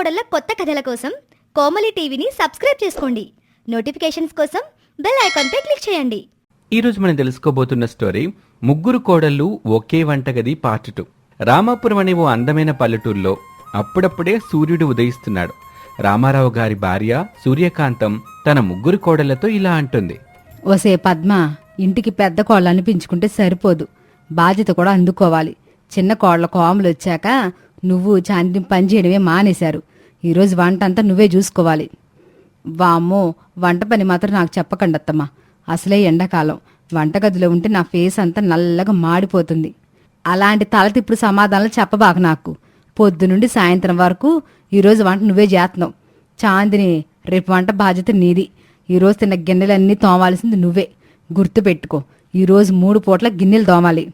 కోడళ్ళ కొత్త కథల కోసం కోమలి టీవీని సబ్స్క్రైబ్ చేసుకోండి. నోటిఫికేషన్స్ కోసం బెల్ ఐకాన్పై క్లిక్ చేయండి. ఈరోజు మనం తెలుసుకోబోతున్న స్టోరీ ముగ్గురు కోడళ్ళు ఒకే వంటగది పార్ట్ టూ రామాపురం అనే ఓ అందమైన పల్లెటూరులో అప్పుడప్పుడే సూర్యుడు ఉదయిస్తున్నాడు. రామారావు గారి భార్య సూర్యకాంతం తన ముగ్గురు కోడళ్ళతో ఇలా అంటుంది. ఓసే పద్మ ఇంటికి పెద్ద కోళ్ళు అనిపించుకుంటే సరిపోదు. బాధ్యత కూడా అందుకోవాలి. చిన్న కోళ్ళ కోమలు వచ్చాక నువ్వు చాందిని పని చేయడమే మానేశారు. ఈరోజు వంట అంతా నువ్వే చూసుకోవాలి. వామ్మో వంట పని మాత్రం నాకు చెప్పకండత్తమ్మా అసలే ఎండాకాలం. వంటగదిలో ఉంటే నా ఫేస్ అంతా నల్లగా మాడిపోతుంది. అలాంటి తలతిప్పుడు సమాధానాలు చెప్పబాకు నాకు. పొద్దు నుండి సాయంత్రం వరకు ఈరోజు వంట నువ్వే చేస్తున్నావు. చాందిని రేపు వంట బాధ్యత నీది. ఈరోజు తిన్న గిన్నెలన్నీ తోమాల్సింది నువ్వే. గుర్తు పెట్టుకో ఈరోజు మూడు పూట్ల గిన్నెలు తోమాలి.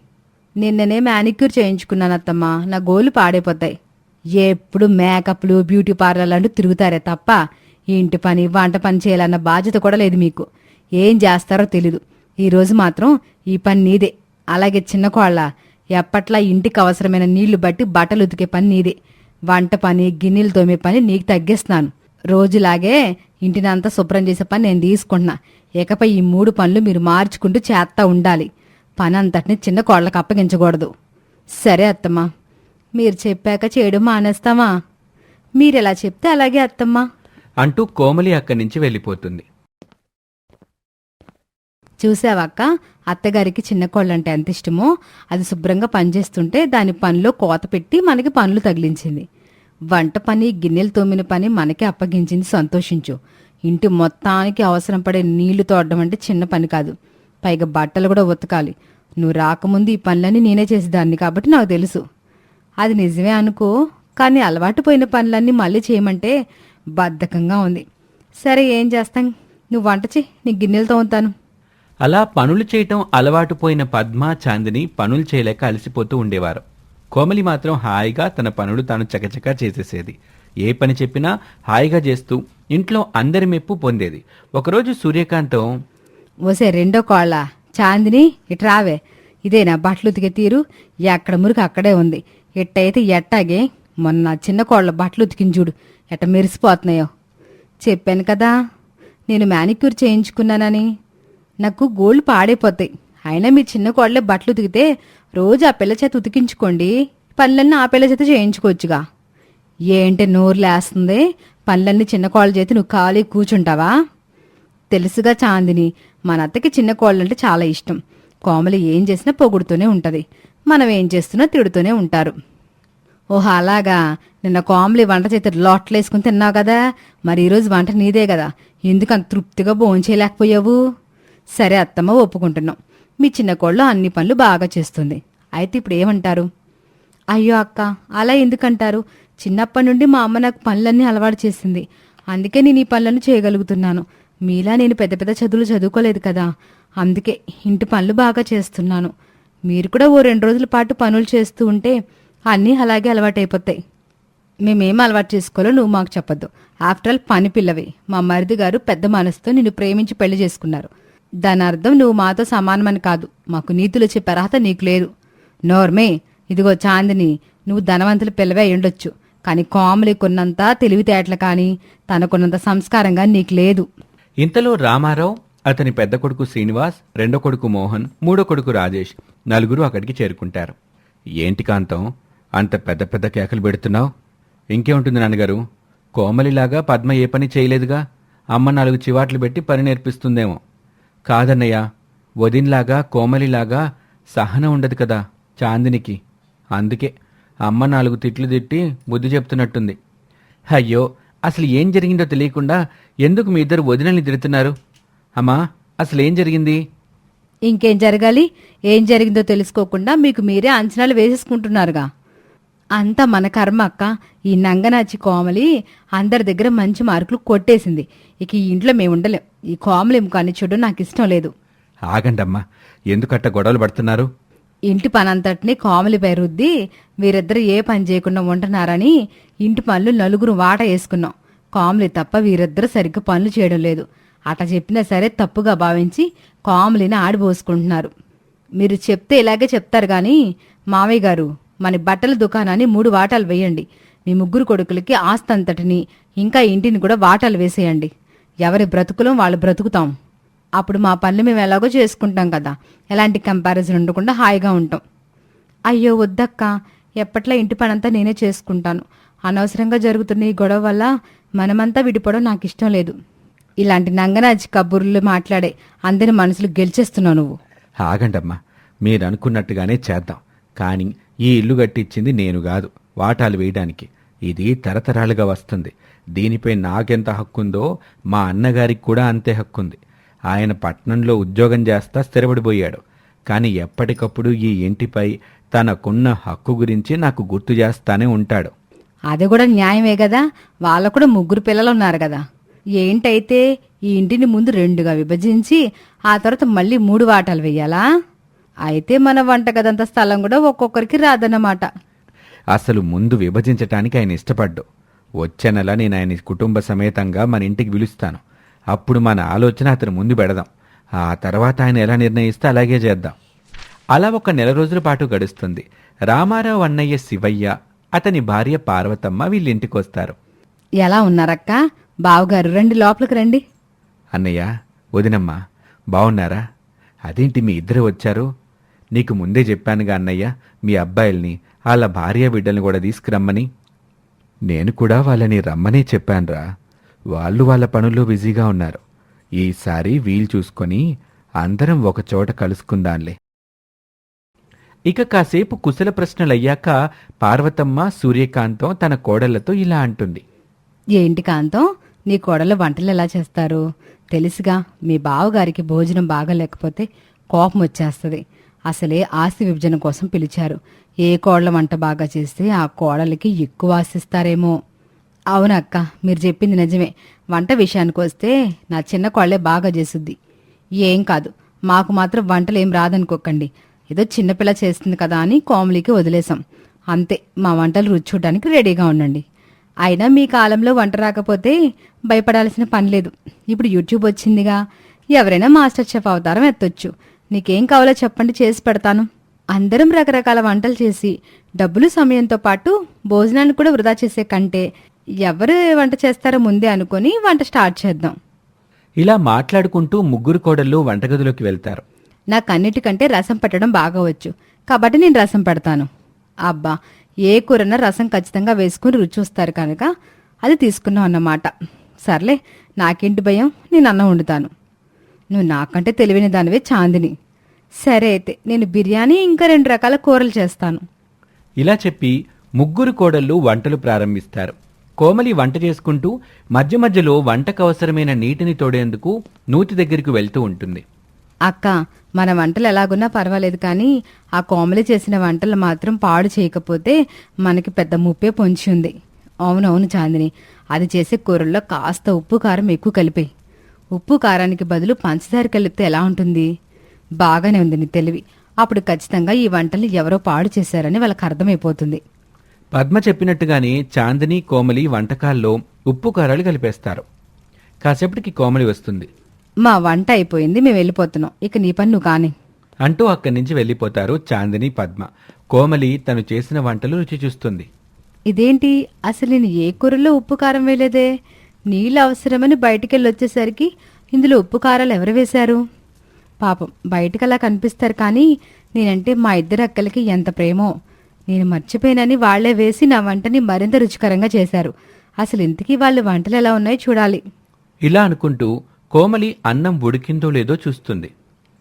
నిన్ననే మ్యానిక్యూర్ చేయించుకున్నానత్తమ్మా నా గోలు పాడైపోతాయి. ఎప్పుడు మేకప్లు బ్యూటీ పార్లర్లు అంటూ తిరుగుతారే తప్ప ఇంటి పని వంట పని చేయాలన్న బాధ్యత కూడా లేదు మీకు. ఏం చేస్తారో తెలీదు. ఈరోజు మాత్రం ఈ పని నీదే. అలాగే చిన్న కోళ్ళ ఎప్పట్లా ఇంటికి అవసరమైన నీళ్ళు బట్టి బట్టలు ఉతికే పని నీదే. వంట పని గిన్నెలు తోమే పని నీకు తగ్గిస్తున్నాను. రోజులాగే ఇంటినంతా శుభ్రం చేసే పని నేను తీసుకుంటున్నా. ఇకపై ఈ మూడు పనులు మీరు మార్చుకుంటూ చేస్తా ఉండాలి. పని అంతటిని చిన్న కోళ్ళకు అప్పగించకూడదు. సరే అత్తమ్మా. మీరు చెప్పాక చేయడం మానేస్తామా? మీరెలా చెప్తే అలాగే అత్తమ్మా. అంటూ కోమలి అక్కడి నుంచి వెళ్ళిపోతుంది. చూసావక్క అత్తగారికి చిన్న కోళ్ళంటే ఎంత ఇష్టమో అది శుభ్రంగా పనిచేస్తుంటే దాని పనిలో కోత పెట్టి మనకి పనులు తగిలించింది. వంట పని గిన్నెలు తోమిన పని మనకి అప్పగించింది సంతోషించు. ఇంటి మొత్తానికి అవసరం పడే నీళ్ళు తోడడం అంటే చిన్న పని కాదు. పైగా బట్టలు కూడా ఉతకాలి. నువ్వు రాకముందు ఈ పనులన్నీ నేనే చేసేదాన్ని కాబట్టి నాకు తెలుసు. అది నిజమే అనుకో కానీ అలవాటు పోయిన పనులన్నీ మళ్ళీ చేయమంటే బద్ధకంగా ఉంది. సరే ఏం చేస్తాం? నువ్వు వంట చెయ్యి నీ గిన్నెలు తోముతాను అలా పనులు చేయటం అలవాటు పోయిన పద్మ చాందిని పనులు చేయలేక అలసిపోతూ ఉండేవారు. కోమలి మాత్రం హాయిగా తన పనులు తాను చకచకా చేసేసేది. ఏ పని చెప్పినా హాయిగా చేస్తూ ఇంట్లో అందరి మెప్పు పొందేది. ఒకరోజు సూర్యకాంతం ఓసే రెండో కోళ్ళ చాందిని ఇట్రావే ఇదేనా బట్టలు ఉతికే తీరు? ఎక్కడ మురికి అక్కడే ఉంది. ఎట్టయితే ఎట్టాగే మొన్న చిన్న కోళ్ళ బట్టలు ఉతికిన చూడు. ఎట్ట మెరిసిపోతున్నాయో. చెప్పాను కదా నేను మ్యానిక్యూర్ చేయించుకున్నానని. నాకు గోల్డ్ పాడైపోతాయి. అయినా మీ చిన్న కోళ్ళే బట్టలు ఉతికితే రోజు ఆ పిల్ల చేత ఉతికించుకోండి. పనులన్నీ ఆ పిల్ల చేత చేయించుకోవచ్చుగా. ఏంటి నోరు లేస్తుంది? పనులన్నీ చిన్న కోళ్ళ చేతి నువ్వు ఖాళీ కూర్చుంటావా? తెలుసుగా చాందిని మన అత్తకి చిన్న కోళ్ళంటే చాలా ఇష్టం. కోమలి ఏం చేసినా పొగుడుతూనే ఉంటుంది. మనం ఏం చేస్తున్నా తిడుతూనే ఉంటారు. ఓహో అలాగా. నిన్న కోమలి వంట చేతి లోట్లేసుకుని తిన్నావు కదా. మరి ఈరోజు వంట నీదే కదా. ఎందుకు అంత తృప్తిగా భోంచేయలేకపోయావు సరే అత్తమ్మ ఒప్పుకుంటున్నాం. మీ చిన్న కోళ్ళు అన్ని పనులు బాగా చేస్తుంది. అయితే ఇప్పుడు ఏమంటారు? అయ్యో అక్క అలా ఎందుకంటారు? చిన్నప్పటి నుండి మా అమ్మ నాకు పనులన్నీ అలవాటు చేసింది. అందుకే నేను ఈ పనులను చేయగలుగుతున్నాను. మీలా నేను పెద్ద పెద్ద చదువులు చదువుకోలేదు కదా. అందుకే ఇంటి పనులు బాగా చేస్తున్నాను. మీరు కూడా ఓ రెండు రోజుల పాటు పనులు చేస్తూ ఉంటే అన్నీ అలాగే అలవాటైపోతాయి. మేమేం అలవాటు చేసుకోవాలో నువ్వు మాకు చెప్పద్దు. ఆఫ్టర్ ఆల్ పని పిల్లవి. మా మరిది గారు పెద్ద మనసుతో నిన్ను ప్రేమించి పెళ్ళి చేసుకున్నారు. దాని అర్థం నువ్వు మాతో సమానమని కాదు. మాకు నీతులు చెప్పే అర్హత నీకు లేదు. నోర్మే ఇదిగో చాందిని నువ్వు ధనవంతుల పిల్లవే అయ్యుండొచ్చు. కానీ కోమలి కొన్నంత తెలివితేటలు కానీ తనకున్నంత సంస్కారంగా నీకు లేదు. ఇంతలో రామారావు అతని పెద్ద కొడుకు శ్రీనివాస్ రెండో కొడుకు మోహన్ మూడో కొడుకు రాజేష్ నలుగురు అక్కడికి చేరుకుంటారు. ఏంటి కాంతం? అంత పెద్ద పెద్ద కేకలు పెడుతున్నావు? ఇంకేముంటుంది నాన్నగారు? కోమలిలాగా పద్మ ఏ పని చేయలేదుగా? అమ్మ నాలుగు చివాట్లు పెట్టి పని నేర్పిస్తుందేమో. కాదన్నయ్య వదిన్లాగా కోమలిలాగా సహనం ఉండదు కదా చాందినికి. అందుకే అమ్మ నాలుగు తిట్లు తిట్టి బుద్ధి చెప్తున్నట్టుంది. అయ్యో అసలు ఏం జరిగిందో తెలియకుండా ఎందుకు మీ ఇద్దరు వదినల్ని తిడుతున్నారు? అమ్మా అసలు ఏం జరిగింది? ఇంకేం జరగాలి? ఏం జరిగిందో తెలుసుకోకుండా మీకు మీరే అంచనాలు వేసేసుకుంటున్నారుగా. అంతా మన కర్మ అక్క. ఈ నంగనాచి కోమలి అందరి దగ్గర మంచి మార్కులు కొట్టేసింది. ఇక ఈ ఇంట్లో మేము ఉండలేం. ఈ కోమలి కానీ చూడు నాకు ఇష్టం లేదు. ఆగండమ్మా. ఎందుకట్ట గొడవలు పడుతున్నారు? ఇంటి పనంతటిని కోమలిపై రుద్ది వీరిద్దరు ఏ పని చేయకుండా ఉంటున్నారని ఇంటి పనులు నలుగురు వాట వేసుకున్నాం. కోమలి తప్ప వీరిద్దరు సరిగ్గా పనులు చేయడం లేదు. అట చెప్పినా సరే తప్పుగా భావించి కాములిని ఆడిపోసుకుంటున్నారు. మీరు చెప్తే ఇలాగే చెప్తారు కానీ మావయ్య గారు మన బట్టల దుకాణాన్ని మూడు వాటాలు వేయండి. మీ ముగ్గురు కొడుకులకి ఆస్తంతటిని ఇంకా ఇంటిని కూడా వాటాలు వేసేయండి. ఎవరి బ్రతుకులం వాళ్ళు బ్రతుకుతాం. అప్పుడు మా పనులు మేము ఎలాగో చేసుకుంటాం కదా. ఎలాంటి కంపారిజన్ ఉండకుండా హాయిగా ఉంటాం. అయ్యో వద్దక్క ఎప్పట్లా ఇంటి పనంతా నేనే చేసుకుంటాను. అనవసరంగా జరుగుతున్న ఈ గొడవ వల్ల మనమంతా విడిపోవడం నాకు ఇష్టం లేదు. ఇలాంటి నంగనాచి కబుర్లు మాట్లాడే అందరి మనసులు గెలిచేస్తున్నావు నువ్వు. ఆగండమ్మా మీరు అనుకున్నట్టుగానే చేద్దాం. కానీ ఈ ఇల్లు కట్టించింది నేను కాదు వాటాలు వేయడానికి. ఇది తరతరాలుగా వస్తుంది. దీనిపై నాకెంత హక్కుందో మా అన్నగారికి కూడా అంతే హక్కుంది. ఆయన పట్నంలో ఉద్యోగం చేస్తా స్థిరపడిపోయాడు. కానీ ఎప్పటికప్పుడు ఈ ఇంటిపై తనకున్న హక్కు గురించి నాకు గుర్తు చేస్తానే ఉంటాడు. అది కూడా న్యాయమే కదా? వాళ్ళకు కూడా ముగ్గురు పిల్లలు ఉన్నారు కదా? ఏంటైతే ఈ ఇంటిని ముందు రెండుగా విభజించి ఆ తర్వాత మళ్ళీ మూడు వాటాలు వెయ్యాలా? అయితే మన వంటగదంత స్థలం కూడా ఒక్కొక్కరికి రాదన్నమాట. అసలు ముందు విభజించటానికి ఆయన ఇష్టపడ్డు. వచ్చే నెల నేను ఆయన కుటుంబ సమేతంగా మన ఇంటికి పిలుస్తాను. అప్పుడు మన ఆలోచన అతను ముందు పెడదాం. ఆ తర్వాత ఆయన ఎలా నిర్ణయిస్తే అలాగే చేద్దాం. అలా ఒక నెల రోజుల పాటు గడుస్తుంది. రామారావు అన్నయ్య శివయ్య అతని భార్య పార్వతమ్మ వీళ్ళింటికి వస్తారు ఎలా ఉన్నారక్క? బావగారు రండి లోపలికి రండి. అన్నయ్య వదినమ్మ బావున్నారా? అదేంటి మీ ఇద్దరు వచ్చారు? నీకు ముందే చెప్పానుగా అన్నయ్య మీ అబ్బాయిల్ని వాళ్ళ భార్య బిడ్డల్ని కూడా తీసుకురమ్మని. నేను కూడా వాళ్ళని రమ్మనే చెప్పానురా. వాళ్ళు వాళ్ళ పనుల్లో బిజీగా ఉన్నారు. ఈసారి వీలు చూసుకొని అందరం ఒక చోట కలుసుకుందాంలే. ఇక కాసేపు కుశల ప్రశ్నలయ్యాక పార్వతమ్మ సూర్యకాంతం తన కోడళ్ళతో ఇలా అంటుంది. ఏంటి కాంతం? నీ కోడలు వంటలు ఎలా చేస్తారు? తెలుసుగా. మీ బావగారికి భోజనం బాగా లేకపోతే కోపం వచ్చేస్తుంది. అసలే ఆస్తి విభజన కోసం పిలిచారు. ఏ కోడల వంట బాగా చేస్తే ఆ కోడలికి ఎక్కువ ఆశిస్తారేమో. అవునక్క మీరు చెప్పింది నిజమే. వంట విషయానికి వస్తే నా చిన్న కోళ్ళే బాగా చేస్తుంది ఏం కాదు. మాకు మాత్రం వంటలు ఏం రాదనుకోకండి. ఏదో చిన్నపిల్ల చేస్తుంది కదా అని కోమలికి వదిలేసాం అంతే మా వంటలు రుచి చూడడానికి రెడీగా ఉండండి. అయినా మీ కాలంలో వంట రాకపోతే భయపడాల్సిన పని లేదు. ఇప్పుడు యూట్యూబ్ వచ్చిందిగా. ఎవరైనా మాస్టర్ చెఫ్ అవతారం ఎత్తొచ్చు. నీకేం కావాలో చెప్పండి చేసి పెడతాను. అందరం రకరకాల వంటలు చేసి డబ్బులు సమయంతో పాటు భోజనాన్ని కూడా వృధా చేసే కంటే ఎవరు వంట చేస్తారో ముందే అనుకొని వంట స్టార్ట్ చేద్దాం. ఇలా మాట్లాడుకుంటూ ముగ్గురు కోడళ్ళు వంటగదిలోకి వెళ్తారు. నాకు అన్నిటికంటే రసం పెట్టడం బాగా వచ్చు కాబట్టి నేను రసం పెడతాను. అబ్బా ఏ కూరన్నా రసం ఖచ్చితంగా వేసుకుని రుచి చూస్తారు కనుక అది తీసుకున్నాం అన్నమాట. సర్లే నాకేంటి భయం? నేను అన్నం వండుతాను. నువ్వు నాకంటే తెలివైన దానివే చాందిని. సరే అయితే నేను బిర్యానీ ఇంకా రెండు రకాల కూరలు చేస్తాను. ఇలా చెప్పి ముగ్గురు కోడళ్ళు వంటలు ప్రారంభిస్తారు. కోమలి వంట చేసుకుంటూ మధ్య మధ్యలో వంటకు అవసరమైన నీటిని తోడేందుకు నూతి దగ్గరికి వెళ్తూ ఉంటుంది. అక్క మన వంటలు ఎలాగున్నా పర్వాలేదు కానీ ఆ కోమలి చేసిన వంటలు మాత్రం పాడు చేయకపోతే మనకి పెద్ద ముప్పే పొంచి ఉంది. అవునవును చాందిని అది చేసే కూరల్లో కాస్త ఉప్పు కారం ఎక్కువ కలిపే. ఉప్పు కారానికి బదులు పంచదార కలిపితే ఎలా ఉంటుంది? బాగానే ఉంది నీ తెలివి. అప్పుడు ఖచ్చితంగా ఈ వంటలు ఎవరో పాడు చేశారని వాళ్ళకి అర్థమైపోతుంది. పద్మ చెప్పినట్టుగానే చాందిని కోమలి వంటకాల్లో ఉప్పు కారాలు కలిపేస్తారు. కాసేపటికి కోమలి వస్తుంది. మా వంట అయిపోయింది మేము వెళ్ళిపోతున్నాం. ఇక నీ పని నువ్వు కానీ. అంటూ అక్కడి నుంచి వెళ్ళిపోతారు చాందిని పద్మ. కోమలి తను చేసిన వంటలు రుచి చూస్తుంది. ఇదేంటి? అసలు నేను ఏ కూరలో ఉప్పు కారం వేయలేదే? నీళ్ళు అవసరమని బయటికెళ్ళి వచ్చేసరికి ఇందులో ఉప్పు కారాలు ఎవరు వేశారు? పాపం బయటికి అలా కనిపిస్తారు కానీ నేనంటే మా ఇద్దరు అక్కలకి ఎంత ప్రేమో. నేను మర్చిపోయినని వాళ్ళే వేసి నా వంటని మరింత రుచికరంగా చేశారు. అసలు ఇంతకీ వాళ్ళ వంటలు ఎలా ఉన్నాయో చూడాలి. ఇలా అనుకుంటూ కోమలి అన్నం ఉడికిందో లేదో చూస్తుంది.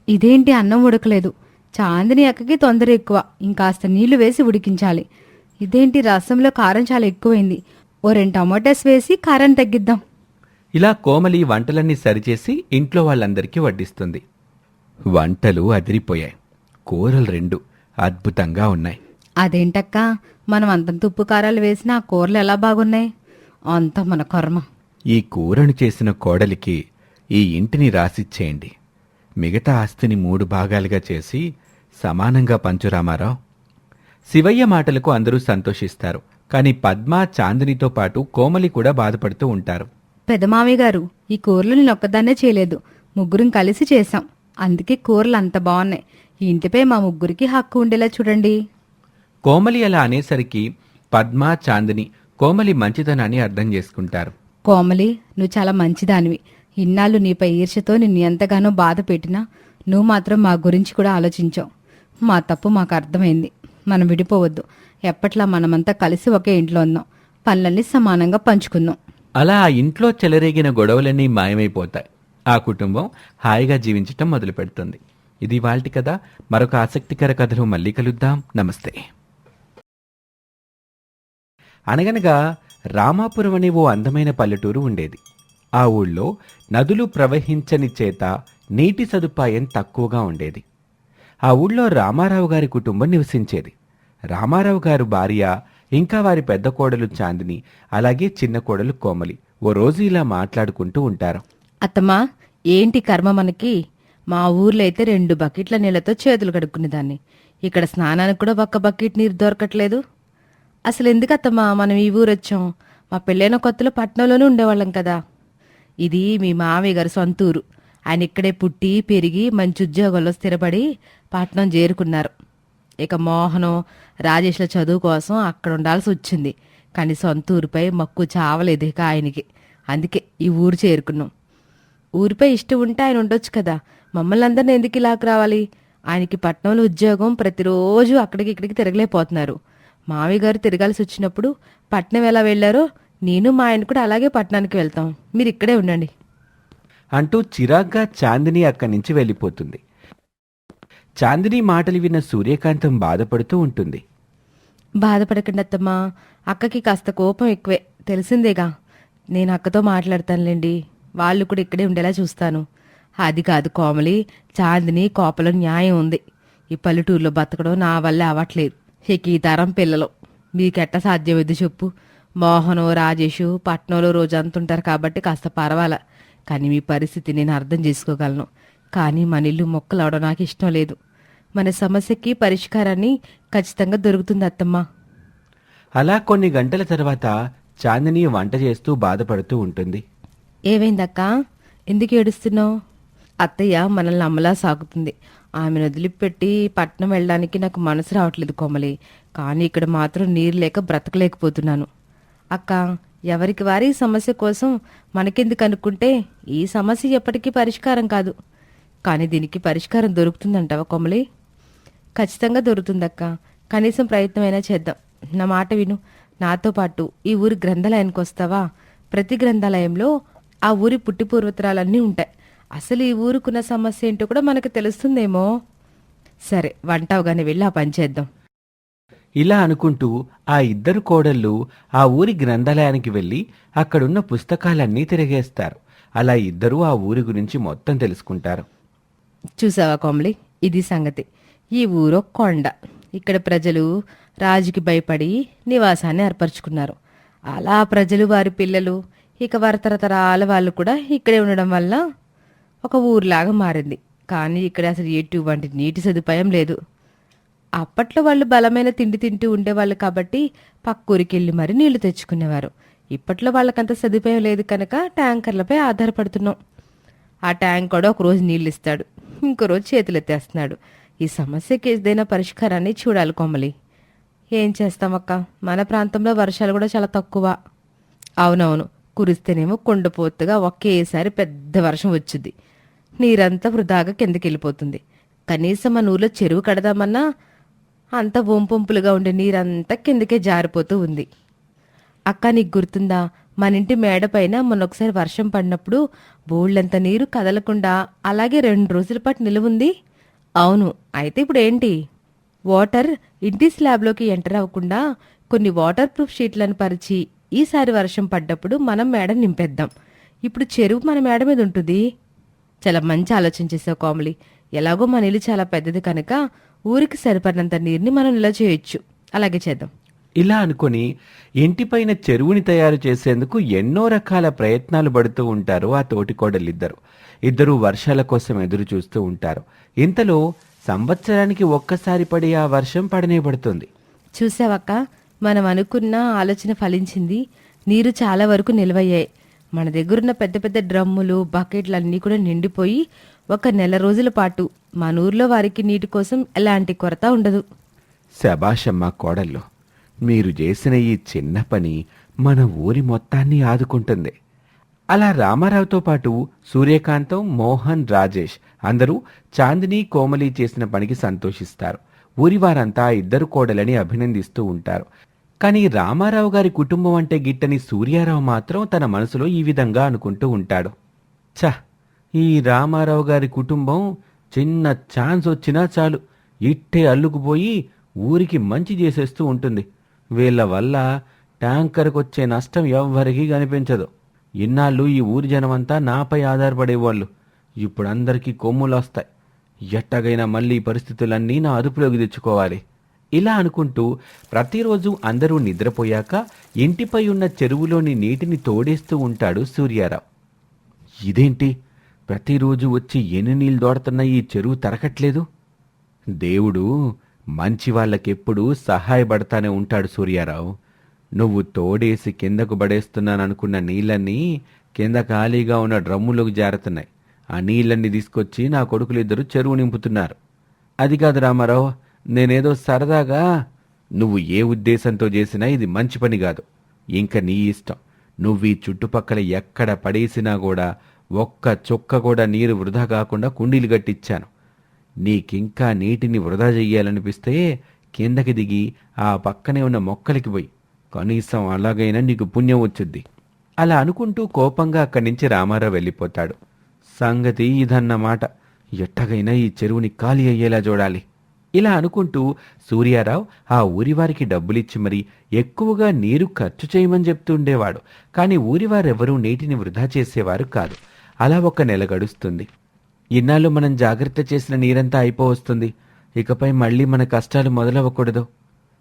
ఇదేంటి అన్నం ఉడకలేదు? చాందిని అక్కకి తొందర ఎక్కువ. ఇంకాస్త నీళ్ళు వేసి ఉడికించాలి. ఇదేంటి రసంలో కారం చాలా ఎక్కువైంది. ఓ రెండు టమాటాస్ వేసి కారం తగ్గిద్దాం. ఇలా కోమలి వంటలన్నీ సరిచేసి ఇంట్లో వాళ్ళందరికీ వడ్డిస్తుంది. వంటలు అదిరిపోయాయి. కూరలు రెండు అద్భుతంగా ఉన్నాయి. అదేంటక్క? మనం అంతంత ఉప్పు కారాలు వేసినా ఆ కూరలు ఎలా బాగున్నాయి? అంత మన కర్మ. ఈ కూరను చేసిన కోడలికి ఈ ఇంటిని రాసిచ్చేయండి. మిగతా ఆస్తిని మూడు భాగాలుగా చేసి సమానంగా పంచు రామారావు శివయ్య మాటలకు అందరూ సంతోషిస్తారు. కానీ పద్మ చాందినితో పాటు కోమలి కూడా బాధపడుతూ ఉంటారు. పెదమామయ్య గారు ఈ కూరలు నేను ఒక్కదాన్నే చేయలేదు. ముగ్గురం కలిసి చేశాం. అందుకే కూరలు అంత బాగున్నాయి. ఈ ఇంటిపై మా ముగ్గురికి హక్కు ఉండేలా చూడండి. కోమలి అలా అనేసరికి పద్మ చాందిని కోమలి మంచితనాన్ని అర్థం చేసుకుంటారు. కోమలి నువ్వు చాలా మంచిదానివి. ఇన్నాళ్ళు నీపై ఈర్ష్యతో నిన్ను ఎంతగానో బాధ పెట్టినా నువ్వు మాత్రం మా గురించి కూడా ఆలోచించావు. మా తప్పు మాకు అర్థమైంది. మనం విడిపోవద్దు. ఎప్పట్లా మనమంతా కలిసి ఒకే ఇంట్లో ఉందాం పనులన్నీ సమానంగా పంచుకుందాం అలా ఆ ఇంట్లో చెలరేగిన గొడవలన్నీ మాయమైపోతాయి. ఆ కుటుంబం హాయిగా జీవించటం మొదలు పెడుతుంది ఇది వాళ్ళటి కథ. మరొక ఆసక్తికర కథలో మళ్ళీ కలుద్దాం. నమస్తే. అనగనగా రామాపురం అనే ఓ అందమైన పల్లెటూరు ఉండేది. ఆ ఊళ్ళో నదులు ప్రవహించని చేత నీటి సదుపాయం తక్కువగా ఉండేది. ఆ ఊళ్ళో రామారావు గారి కుటుంబం నివసించేది. రామారావు గారు భార్య ఇంకా వారి పెద్ద కోడలు చాందిని అలాగే చిన్న కోడలు కోమలి ఓ రోజు ఇలా మాట్లాడుకుంటూ ఉంటారు. అత్తమ్మా ఏంటి కర్మ మనకి? మా ఊర్లో అయితే రెండు బకెట్ల నీళ్ళతో చేతులు కడుక్కునేదాన్ని. ఇక్కడ స్నానానికి కూడా ఒక్క బకెట్ నీరు దొరకట్లేదు. అసలు ఎందుకు అత్తమ్మా మనం ఈ ఊరు వచ్చాం మా పెళ్ళైన కొత్తలో పట్నంలోనే ఉండేవాళ్ళం కదా. ఇది మీ మామయ్య గారి సొంత ఊరు ఆయన ఇక్కడే పుట్టి పెరిగి మంచి ఉద్యోగంలో స్థిరపడి పట్నం చేరుకున్నారు. ఇక మోహనం రాజేష్ల చదువు కోసం అక్కడ ఉండాల్సి వచ్చింది. కానీ సొంత ఊరిపై మక్కువ చావలేదు ఇక ఆయనకి. అందుకే ఈ ఊరు చేరుకున్నాం. ఊరిపై ఇష్టం ఉంటే ఆయన ఉండొచ్చు కదా. మమ్మల్ని అందరిని ఎందుకు ఇలాకు రావాలి? ఆయనకి పట్నంలో ఉద్యోగం ప్రతిరోజు అక్కడికి ఇక్కడికి తిరగలేకపోతున్నారు. మావి గారు తిరగాల్సి వచ్చినప్పుడు పట్నం ఎలా వెళ్ళారో నేను మా ఆయన కూడా అలాగే పట్నానికి వెళ్తాం. మీరు ఇక్కడే ఉండండి. అంటూ చిరాగ్గా చాందిని అక్కడి నుంచి వెళ్ళిపోతుంది. చాందిని మాటలు విన్న సూర్యకాంతం బాధపడుతూ ఉంటుంది. బాధపడకండి అత్తమ్మా. అక్కకి కాస్త కోపం ఎక్కువే. తెలిసిందేగా. నేను అక్కతో మాట్లాడతానులేండి. వాళ్ళు కూడా ఇక్కడే ఉండేలా చూస్తాను. అది కాదు కోమలి చాందిని కోపలో న్యాయం ఉంది. ఈ పల్లెటూరులో బతకడం నా వల్ల అవ్వట్లేదు. ఇక ఈ తరం పిల్లలు. మీకెట్ట సాధ్యమైంది చెప్పు. మోహను రాజేషు పట్నంలో రోజు అంతుంటారు కాబట్టి కాస్త పర్వాలా. కానీ మీ పరిస్థితి నేను అర్థం చేసుకోగలను. కానీ మన ఇల్లు మొక్కలు అవడం నాకు ఇష్టం లేదు. మన సమస్యకి పరిష్కారాన్ని ఖచ్చితంగా దొరుకుతుంది అత్తమ్మ. అలా కొన్ని గంటల తర్వాత చాందిని వంట చేస్తూ బాధపడుతూ ఉంటుంది. ఏమైందక్క? ఎందుకు ఏడుస్తున్నావు? అత్తయ్య మనల్ని అమ్మలా సాగుతుంది. ఆమెను వదిలిపెట్టి పట్నం వెళ్ళడానికి నాకు మనసు రావట్లేదు కోమలి. కానీ ఇక్కడ మాత్రం నీరు లేక బ్రతకలేకపోతున్నాను. అక్క ఎవరికి వారి సమస్య కోసం మనకెందుకు అనుకుంటే ఈ సమస్య ఎప్పటికీ పరిష్కారం కాదు. కానీ దీనికి పరిష్కారం దొరుకుతుందంటావా కొమలి? ఖచ్చితంగా దొరుకుతుందక్క. కనీసం ప్రయత్నమైనా చేద్దాం. నా మాట విను. నాతో పాటు ఈ ఊరి గ్రంథాలయానికి వస్తావా? ప్రతి గ్రంథాలయంలో ఆ ఊరి పుట్టి పూర్వతరాలన్నీ ఉంటాయి. అసలు ఈ ఊరుకున్న సమస్య ఏంటో కూడా మనకు తెలుస్తుందేమో. సరే వంట అవగానే వెళ్ళి ఆ పని చేద్దాం. ఇలా అనుకుంటూ ఆ ఇద్దరు కోడళ్ళు ఆ ఊరి గ్రంథాలయానికి వెళ్ళి అక్కడున్న పుస్తకాలన్నీ తిరిగేస్తారు. అలా ఇద్దరూ ఆ ఊరి గురించి మొత్తం తెలుసుకుంటారు. చూసావా కోమలి? ఇది సంగతి. ఈ ఊరు కొండ. ఇక్కడ ప్రజలు రాజుకి భయపడి నివాసాన్ని ఏర్పరచుకున్నారు. అలా ప్రజలు వారి పిల్లలు ఇక వారి తరతరాల వాళ్ళు కూడా ఇక్కడే ఉండడం వల్ల ఒక ఊరిలాగా మారింది. కానీ ఇక్కడ అసలు ఎటువంటి నీటి సదుపాయం లేదు. అప్పట్లో వాళ్ళు బలమైన తిండి తింటూ ఉండేవాళ్ళు కాబట్టి పక్కూరికి వెళ్ళి మరీ నీళ్ళు తెచ్చుకునేవారు. ఇప్పట్లో వాళ్ళకంత సదుపాయం లేదు కనుక ట్యాంకర్లపై ఆధారపడుతున్నాం. ఆ ట్యాంక్ కూడా ఒకరోజు నీళ్ళు ఇస్తాడు ఇంకో రోజు చేతులెత్తేస్తున్నాడు. ఈ సమస్యకి ఏదైనా పరిష్కారాన్ని చూడాలి కొమ్మలి ఏం చేస్తామక్క? మన ప్రాంతంలో వర్షాలు కూడా చాలా తక్కువ. అవునవును. కురిస్తేనేమో కొండపోతుగా ఒకేసారి పెద్ద వర్షం వచ్చింది నీరంతా వృధాగా కిందకి వెళ్ళిపోతుంది కనీసం మన ఊర్లో చెరువు కడదామన్నా అంత వంపొంపులుగా ఉండే నీరంతా కిందకే జారిపోతూ ఉంది. అక్క నీకు గుర్తుందా? మన ఇంటి మేడపైన మొన్నొకసారి వర్షం పడినప్పుడు బోళ్ళంత నీరు కదలకుండా అలాగే రెండు రోజుల పాటు నిలువుంది అవును అయితే ఇప్పుడు ఏంటి వాటర్ ఇంటి స్లాబ్లోకి ఎంటర్ అవ్వకుండా కొన్ని వాటర్ ప్రూఫ్ షీట్లను పరిచి ఈసారి వర్షం పడ్డప్పుడు మనం మేడ నింపేద్దాం. ఇప్పుడు చెరువు మన మేడ మీద ఉంటుంది. చాలా మంచి ఆలోచన చేసావు కోమలి. ఎలాగో మన ఇల్లు చాలా పెద్దది కనుక ఊరికి సరిపడినంత నీరుని మనం నిల్వ చేయొచ్చు. అలాగే చేద్దాం. ఇలా అనుకొని ఇంటిపైన చెరువుని తయారు చేసేందుకు ఎన్నో రకాల ప్రయత్నాలు పడుతూ ఉంటారు ఆ తోటికోడలిద్దరు ఇద్దరు వర్షాల కోసం ఎదురు చూస్తూ ఉంటారు. ఇంతలో సంవత్సరానికి ఒక్కసారి పడే ఆ వర్షం పడనే పడుతుంది. చూసావక్క మనం అనుకున్న ఆలోచన ఫలించింది. నీరు చాలా వరకు నిల్వయ్యాయి. మన దగ్గరున్న పెద్ద పెద్ద డ్రమ్ములు బకెట్లు అన్నీ కూడా నిండిపోయి ఒక నెల రోజుల పాటు మన ఊర్లో వారికి నీటి కోసం ఎలాంటి కొరత ఉండదు. శబాషమ్మ కోడళ్ళు మీరు చేసిన ఈ చిన్న పని మన ఊరి మొత్తాన్ని ఆదుకుంటుంది. అలా రామారావుతో పాటు సూర్యకాంతం మోహన్ రాజేష్ అందరూ చాందిని కోమలి చేసిన పనికి సంతోషిస్తారు. ఊరి వారంతా ఇద్దరు కోడలని అభినందిస్తూ ఉంటారు. కానీ రామారావు గారి కుటుంబం అంటే గిట్టని సూర్యారావు మాత్రం తన మనసులో ఈ విధంగా అనుకుంటూ ఉంటాడు. ఛ! ఈ రామారావు గారి కుటుంబం చిన్న ఛాన్స్ వచ్చినా చాలు. ఇట్టే అల్లుకుపోయి ఊరికి మంచి చేసేస్తూ ఉంటుంది. వీళ్ళ వల్ల ట్యాంకర్కి వచ్చే నష్టం ఎవ్వరికీ కనిపించదు. ఇన్నాళ్ళు ఈ ఊరి జనమంతా నాపై ఆధారపడేవాళ్ళు. ఇప్పుడు అందరికీ కొమ్ములు వస్తాయి ఎట్టగైనా మళ్ళీ పరిస్థితులన్నీ నా అదుపులోకి తెచ్చుకోవాలి. ఇలా అనుకుంటూ ప్రతిరోజు అందరూ నిద్రపోయాక ఇంటిపై ఉన్న చెరువులోని నీటిని తోడేస్తూ ఉంటాడు సూర్యారావు. ఇదేంటి? ప్రతిరోజు వచ్చి ఎన్ని నీళ్ళు దోడుతున్నా ఈ చెరువు తరకట్లేదు దేవుడు మంచి వాళ్ళకెప్పుడూ సహాయపడతానే ఉంటాడు సూర్యారావు. నువ్వు తోడేసి కిందకు పడేస్తున్నాననుకున్న నీళ్ళన్నీ కింద ఖాళీగా ఉన్న డ్రమ్ములోకి జారుతున్నాయి. ఆ నీళ్ళన్నీ తీసుకొచ్చి నా కొడుకులిద్దరూ చెరువు నింపుతున్నారు. అది కాదు రామారావు నేనేదో సరదాగా నువ్వు ఏ ఉద్దేశంతో చేసినా ఇది మంచి పని కాదు. ఇంక నీ ఇష్టం. నువ్వు ఈ చుట్టుపక్కల ఎక్కడ పడేసినా కూడా ఒక్క చుక్క కూడా నీరు వృధా కాకుండా కుండీలు కట్టించాను నీకింకా నీటిని వృధా చెయ్యాలనిపిస్తే కిందకి దిగి ఆ పక్కనే ఉన్న మొక్కలకి పోయి. కనీసం అలాగైనా నీకు పుణ్యం వచ్చుద్ది. అలా అనుకుంటూ కోపంగా అక్కడి నుంచి రామారావు వెళ్ళిపోతాడు. సంగతి ఇదన్నమాట ఎట్టగైనా ఈ చెరువుని ఖాళీ అయ్యేలా చూడాలి. ఇలా అనుకుంటూ సూర్యారావు ఆ ఊరివారికి డబ్బులిచ్చి మరి ఎక్కువగా నీరు ఖర్చు చేయమని చెప్తుండేవాడు కానీ ఊరివారెవరూ నీటిని వృధా చేసేవారు కాదు. అలా ఒక నెల గడుస్తుంది. ఇన్నాళ్ళు మనం జాగ్రత్త చేసిన నీరంతా అయిపోవస్తుంది. ఇకపై మళ్ళీ మన కష్టాలు మొదలవ్వకూడదు.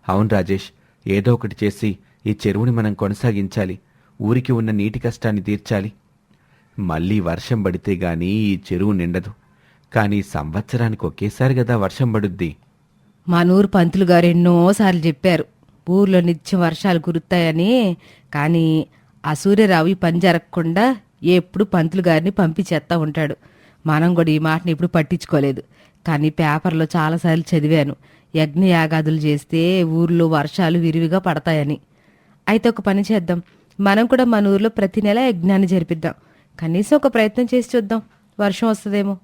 అవును రాజేష్ ఏదో ఒకటి చేసి ఈ చెరువుని మనం కొనసాగించాలి. ఊరికి ఉన్న నీటి కష్టాన్ని తీర్చాలి. మళ్ళీ వర్షం పడితే గాని ఈ చెరువు నిండదు. కానీ సంవత్సరానికి ఒకేసారి కదా వర్షం పడుద్ది. మా పంతులు గారు ఎన్నోసార్లు చెప్పారు. ఊర్లో నిత్యం వర్షాలు కురుతాయని కానీ ఆ సూర్యరావు ఈ పని జరగకుండా ఎప్పుడు పంతులు గారిని పంపించేస్తా ఉంటాడు. మనం కూడా ఈ మాటని ఇప్పుడు పట్టించుకోలేదు. కానీ పేపర్లో చాలాసార్లు చదివాను. యజ్ఞయాగాదులు చేస్తే ఊర్లో వర్షాలు విరివిగా పడతాయని. అయితే ఒక పని చేద్దాం. మనం కూడా మన ఊర్లో ప్రతి నెల యజ్ఞాన్ని జరిపిద్దాం. కనీసం ఒక ప్రయత్నం చేసి చూద్దాం. వర్షం వస్తుందేమో.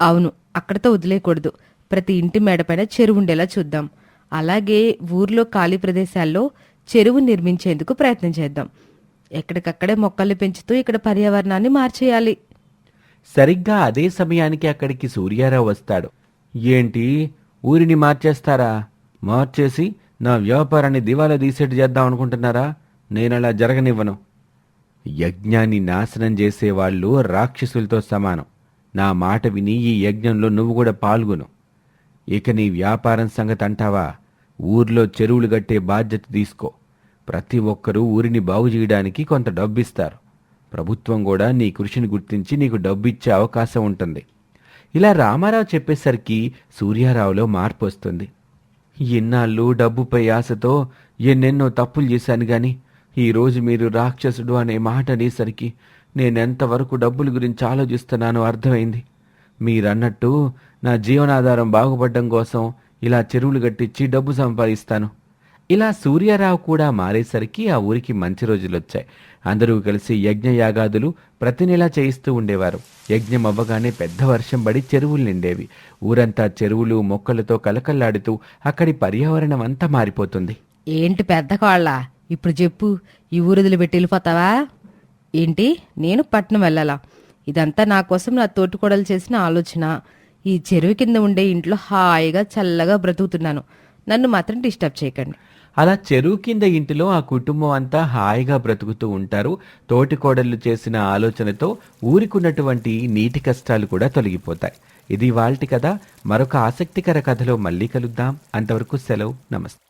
అవును అక్కడితో వదిలేయకూడదు. ప్రతి ఇంటి మేడపైన చెరువు ఉండేలా చూద్దాం. అలాగే ఊర్లో ఖాళీ ప్రదేశాల్లో చెరువు నిర్మించేందుకు ప్రయత్నం చేద్దాం. ఎక్కడికక్కడే మొక్కల్ని పెంచుతూ ఇక్కడ పర్యావరణాన్ని మార్చేయాలి. సరిగ్గా అదే సమయానికి అక్కడికి సూర్యారావు వస్తాడు. ఏంటి? ఊరిని మార్చేస్తారా? మార్చేసి నా వ్యాపారాన్ని దివాలా తీసేట్టు చేద్దాం అనుకుంటున్నారా? నేనలా జరగనివ్వను. యజ్ఞాన్ని నాశనం చేసేవాళ్ళు రాక్షసులతో సమానం. నా మాట విని ఈ యజ్ఞంలో నువ్వు కూడా పాల్గొను. ఇక నీ వ్యాపారం సంగతి అంటావా? ఊర్లో చెరువులు కట్టే బాధ్యత తీసుకో. ప్రతి ఒక్కరూ ఊరిని బాగు చేయడానికి కొంత డబ్బిస్తారు. ప్రభుత్వం కూడా నీ కృషిని గుర్తించి నీకు డబ్బు ఇచ్చే అవకాశం ఉంటుంది. ఇలా రామారావు చెప్పేసరికి సూర్యారావులో మార్పు వస్తుంది. ఇన్నాళ్ళు డబ్బుపై ఆశతో ఎన్నెన్నో తప్పులు చేశాను గాని ఈరోజు మీరు రాక్షసుడు అనే మాట అనేసరికి నేనెంతవరకు డబ్బుల గురించి ఆలోచిస్తున్నానో అర్థమైంది. మీరన్నట్టు నా జీవనాధారం బాగుపడడం కోసం ఇలా చెరువులు కట్టించి డబ్బు సంపాదిస్తాను. ఇలా సూర్యారావు కూడా మారేసరికి ఆ ఊరికి మంచి రోజులు వచ్చాయి అందరూ కలిసి యజ్ఞ యాగాదులు ప్రతి నెల చేయిస్తూ ఉండేవారు. యజ్ఞం అవ్వగానే పెద్ద వర్షం పడి చెరువులు నిండేవి. ఊరంతా చెరువులు మొక్కలతో కలకల్లాడుతూ అక్కడి పర్యావరణం అంతా మారిపోతుంది. ఏంటి పెద్ద కాళ్ళ? ఇప్పుడు చెప్పు ఈ ఊరుదులు పెట్టి వెళ్ళిపోతావా? ఏంటి? నేను పట్నం వెళ్ళాలా? ఇదంతా నా కోసం నా తోటికోడలు చేసిన ఆలోచన. ఈ చెరువు కింద ఉండే ఇంట్లో హాయిగా చల్లగా బ్రతుకుతున్నాను. నన్ను మాత్రం డిస్టర్బ్ చేయకండి. అలా చెరువు కింద ఇంటిలో ఆ కుటుంబం అంతా హాయిగా బ్రతుకుతూ ఉంటారు. తోటి కోడళ్ళు చేసిన ఆలోచనతో ఊరికున్నటువంటి నీటి కష్టాలు కూడా తొలగిపోతాయి. ఇది వాళ్ళ కథ. మరొక ఆసక్తికర కథలో మళ్ళీ కలుద్దాం. అంతవరకు సెలవు. నమస్తే.